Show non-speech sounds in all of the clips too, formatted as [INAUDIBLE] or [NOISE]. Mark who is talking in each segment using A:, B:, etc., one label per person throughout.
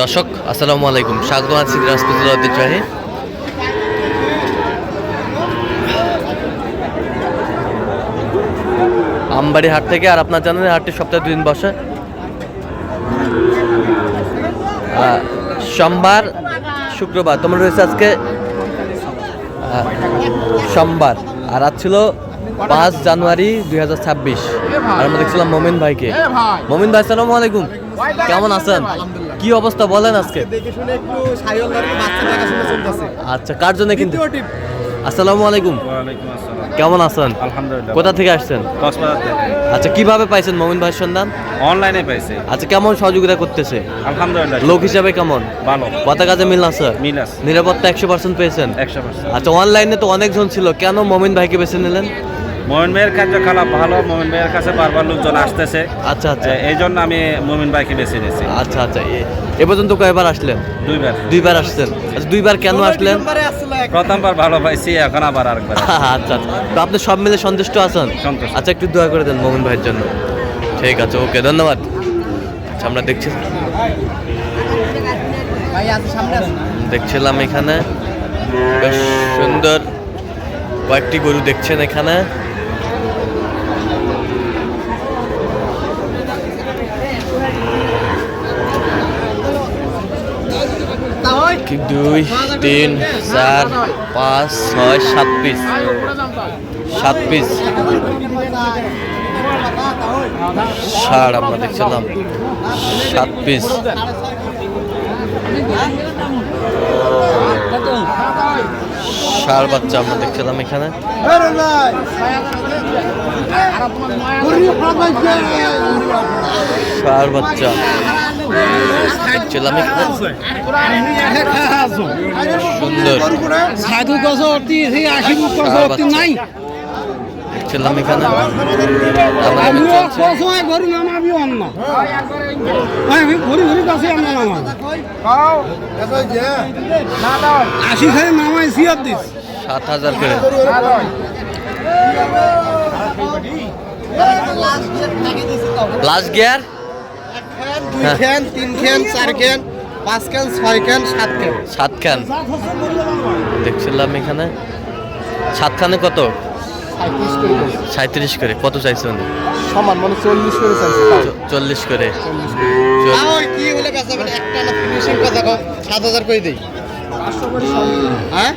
A: দর্শক আসসালামু আলাইকুম। স্বাগত আছি দিনাজপুর ঐতিহ্যবাহী। আমবাড়ি হাট থেকে আর আপনার জানেন হাটটি সপ্তাহে দুদিন বসে। সোমবার শুক্রবার তোমার রয়েছে আজকে সোমবার। আর আজ ছিল পাঁচ জানুয়ারি দুই হাজার ছাব্বিশ। আর আমরা দেখছিলাম মমিন ভাইকে। মমিন ভাই সালাম আলাইকুম। কেমন আছেন? কি অবস্থা বলেন আজকে?
B: দেখে শুনে একটু সাইল বাচ্চা দেখাশোনা চলতেছে
A: আচ্ছা কার জন্য কিন্তু? আসসালামু আলাইকুম। কেমন আছেন?
C: আলহামদুলিল্লাহ।
A: কোথা থেকে আসছেন?
C: কক্সবাজার থেকে।
A: আচ্ছা কীভাবে পাইছেন মমিন ভাইয়ের সন্ধান?
C: অনলাইনে পাইছি।
A: আচ্ছা কেমন সহযোগিতা করতেছে?
C: আলহামদুলিল্লাহ।
A: লোক হিসাবে কেমন?
C: ভালো।
A: কথা কাজে মিল আছে?
C: মিল আছে।
A: নিরাপত্তা একশো পার্সেন্ট পেয়েছেন।
C: একশো পার্সেন্ট।
A: আচ্ছা অনলাইনে তো অনেকজন ছিল। কেন মমিন ভাইকে বেছে নিলেন?
C: মোমিন ভাইয়ের কার্যকলাপ ভালো মোমিন ভাইয়ের কাছে বারবার লোকজন আসতেছে।
A: আচ্ছা আচ্ছা।
C: এই জন্য আমি মোমিন ভাইকে বেছে নিয়েছি।
A: আচ্ছা আচ্ছা। এ- পর্যন্ত কয়বার আসলেন?
C: দুইবার।
A: দুইবার আসছেন। আচ্ছা দুইবার কেন আসলেন?
C: প্রথমবার ভালো পাইছি এখন আবার আরেকবার [LAUGHS]
A: আচ্ছা আচ্ছা। তো আপনি সব মিলে সন্তুষ্ট আছেন?
C: সন্তুষ্ট।
A: আচ্ছা একটু দোয়া করে দেন মোহন ভাইয়ের জন্য। ঠিক আছে ওকে ধন্যবাদ। আচ্ছা আমরা দেখছি।
B: আছে
A: দেখছিলাম এখানে। বেশ সুন্দর। কয়েকটি গরু দেখছেন এখানে। দুই তিন চার পাঁচ ছয় সাত পিস। সাত পিস। ষাড় আমরা দেখছিলাম। সাত পিস। ষাড় বাচ্চা আমরা দেখছিলাম এখানে। ষাঁড় বাচ্চা। দেখছিলাম সুন্দর।
D: সাধু কস অতি আশি নাই।
A: দেখছিলাম এখানে।
D: দিস।
A: সাত হাজার করে। লাস্ট গিয়ার
B: দুই
A: হ্যাঁ।
B: খেন তিন খেন চার খেন পাঁচ খেন ছয় খেন সাত খেন।
A: সাত খান। দেখছিলাম এখানে। সাত খানে কত?
B: সাঁত্রিশ করে
A: কত চাইছে উনি?
B: সমান মানে চল্লিশ করে চাইছে
A: চল্লিশ করে।
B: কি হলে মানে একটা না ফিনিশিং কথা সাত হাজার করে দেই। হ্যাঁ?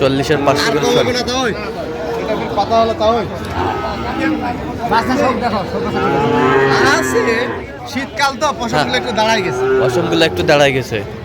A: চল্লিশের পাঁচশো করে
B: কথা হলো তাও? শীতকাল তো ফসলগুলো একটু দাঁড়াই গেছে।
A: অসমগুলো একটু দাঁড়ায় গেছে।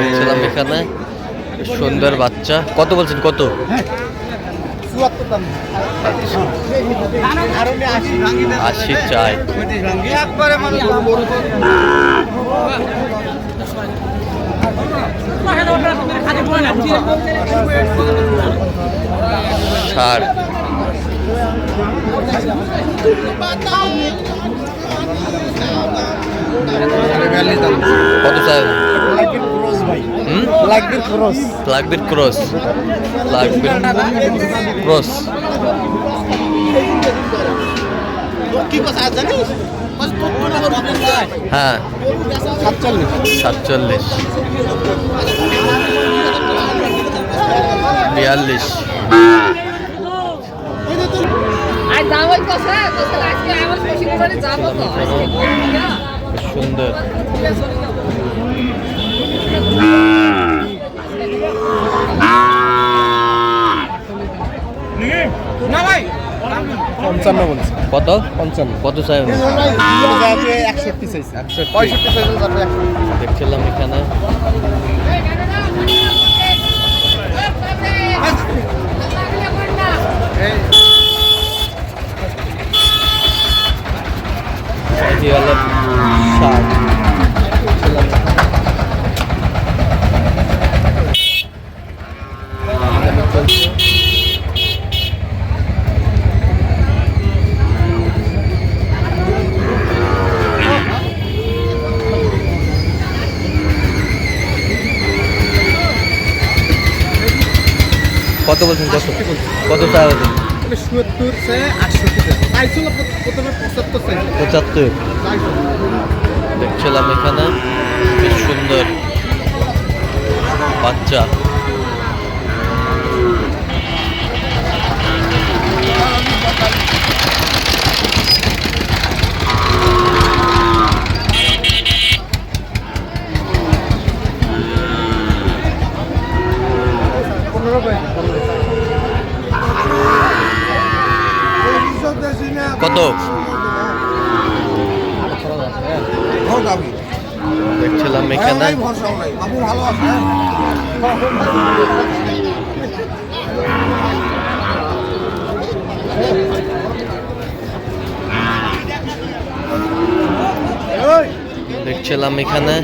A: দেখছিলাম এখানে সুন্দর বাচ্চা। কত বলছেন? কত
B: চুয়াত্তর দাম আর আমি আশি
A: চাই।
B: একবারে মানুষ
A: ষাড় কত চাই? হুম
B: লাগবির ক্রস
A: লাগবির ক্রস লাগবির ক্রস
B: কি কথা জানিস
A: হ্যাঁ
B: সাতচল্লিশ
A: বিয়াল্লিশ
E: আজ যাওয়াই কথা আজকে আমার খুশি করে যাব তো আজকে
A: সুন্দর
B: পঞ্চান্ন বলছে।
A: কত?
B: পঞ্চান্ন।
A: কত চাই
B: একষট্টি চাইছে। পঁয়ষট্টি চাইছে
A: দেখছিলাম এখানে। এটি কত বলছেন? কত? কত টাকা বলছেন?
B: সত্তর পঁচাত্তর
A: দেখছিলাম এখানে। বেশ সুন্দর। বাচ্চা। দেখছিলাম এখানে। দেখছিলাম এখানে।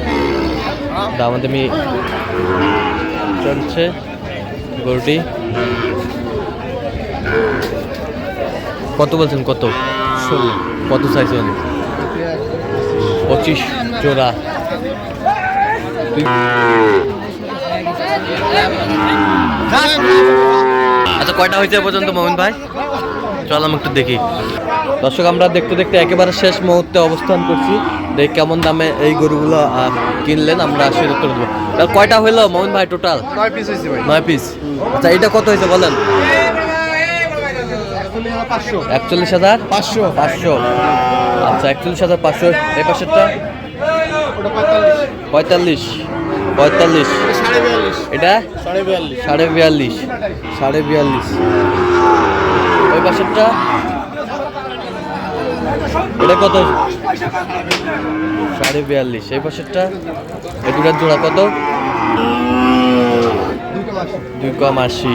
A: দামাদামি চলছে গরুটি। কত বলছেন কত? ষোলো। কত চাইছেন পঁচিশ জোড়া। আচ্ছা কয়টা হয়েছে পর্যন্ত মোহন ভাই? চল আমি একটু দেখি। দর্শক আমরা দেখতে দেখতে একেবারে শেষ মুহূর্তে অবস্থান করছি। দেখ কেমন দামে এই গরুগুলো কিনলেন আমরা সেটা উত্তর দেবো। কয়টা হইল মোহন ভাই টোটাল
B: নয় পিস হয়েছে ভাই।
A: নয় পিস আচ্ছা এটা কত হয়েছে বলেন? একচল্লিশ হাজার?
B: পাঁচশো।
A: পাঁচশো। আচ্ছা একচল্লিশ হাজার পাঁচশো। এই পাশেরটা?
B: পঁয়তাল্লিশ।
A: পঁয়তাল্লিশ। এটা
B: সাড়ে বিয়াল্লিশ।
A: সাড়ে বিয়াল্লিশ। ওই পাশেরটা? এটা কত? সাড়ে বিয়াল্লিশ। এই পাশেরটা? এই দুটার জোড়া কত? দুই কম আশি।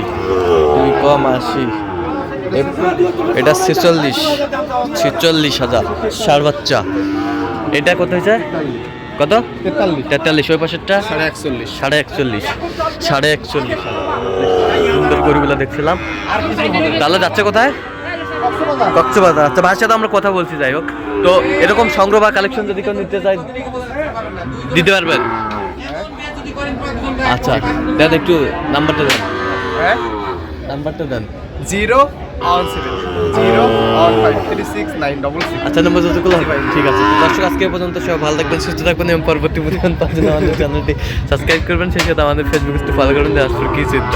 A: দুই কম আশি। এটা ছেচল্লিশ ছেচল্লিশ হাজার। ষাট বাচ্চা। এটা কত হয়েছে? কত?
B: তেতাল্লিশ।
A: তেতাল্লিশ ওই পাশেরটা?
B: সাড়ে একচল্লিশ।
A: সাড়ে একচল্লিশ সাড়ে একচল্লিশ সুন্দর গরুগুলো দেখছিলাম। তাহলে যাচ্ছে কোথায়? কক্সবাজার। আচ্ছা ভাইয়ের সাথে আমরা কথা বলছি যাই হোক। তো এরকম সংগ্রহ বা কালেকশন যদি কেউ নিতে চাই দিতে পারবেন? আচ্ছা দেন একটু নাম্বারটা দেন।
B: হ্যাঁ?
A: নাম্বারটা দেন।
B: জিরো সিক্স নাইন ডবল
A: আচ্ছা নম্বর যতগুলো ঠিক আছে। দর্শক, আজকে পর্যন্ত সব ভালো থাকবেন, সুস্থ থাকবেন এবং পরবর্তী প্রতিদিন পাওয়ার আমাদের চ্যানেলটি সাবস্ক্রাইব করবেন। সেই সাথে আমাদের ফেসবুক ফলো করবেন আসলে কি চিত্র